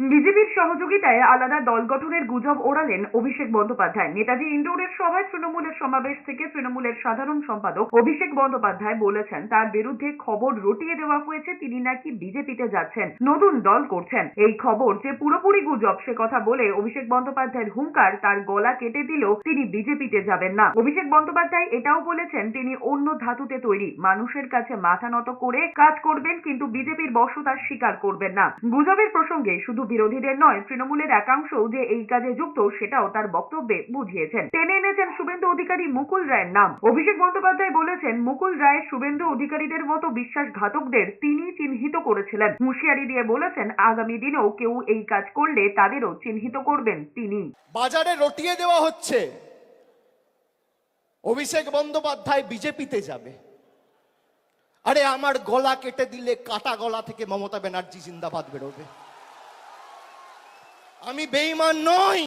বিজেপির সহযোগিতায় আলাদা দল গঠনের গুজব ওড়ালেন অভিষেক বন্দ্যোপাধ্যায়। নেতাজি ইন্ডোরের সভায় তৃণমূলের সমাবেশ থেকে তৃণমূলের সাধারণ সম্পাদক অভিষেক বন্দ্যোপাধ্যায় বলেছেন, তার বিরুদ্ধে খবর রটিয়ে দেওয়া হয়েছে, তিনি নাকি বিজেপিতে যাচ্ছেন, নতুন দল করছেন। এই খবর যে পুরোপুরি গুজব, সে কথা বলে অভিষেক বন্দ্যোপাধ্যায়ের হুঙ্কার তার গলা কেটে দিলেও তিনি বিজেপিতে যাবেন না। অভিষেক বন্দ্যোপাধ্যায় এটাও বলেছেন, তিনি অন্য ধাতুতে তৈরি, মানুষের কাছে মাথা নত করে কাজ করবেন, কিন্তু বিজেপির বর্ষতার স্বীকার করবেন না। গুজবের প্রসঙ্গে শুধু বিরোধীদের নয়, তৃণমূলের একাংশও যে এই কাজে যুক্ত সেটাও তার বক্তব্যে বুঝিয়েছেন। টেনে এনেছেন শুভেন্দু অধিকারী মুকুল রায়ের নাম। অভিষেক বন্দ্যোপাধ্যায় বলেছেন, মুকুল রায় শুভেন্দু অধিকারীদের মতো বিশ্বাসঘাতকদের তিনি চিহ্নিত করেছিলেন। হুঁশিয়ারি দিয়ে বলেছেন, আগামী দিনেও কেউ এই কাজ করলে তাদেরও চিহ্নিত করবেন তিনি। বাজারে রটিয়ে দেওয়া হচ্ছে। অভিষেক বন্দ্যোপাধ্যায় বিজেপিতে যাবে। আরে আমার গলা কেটে দিলে কাটা গলা থেকে মমতা ব্যানার্জি জিন্দাবাদ বেরোবে। আমি বেইমান নই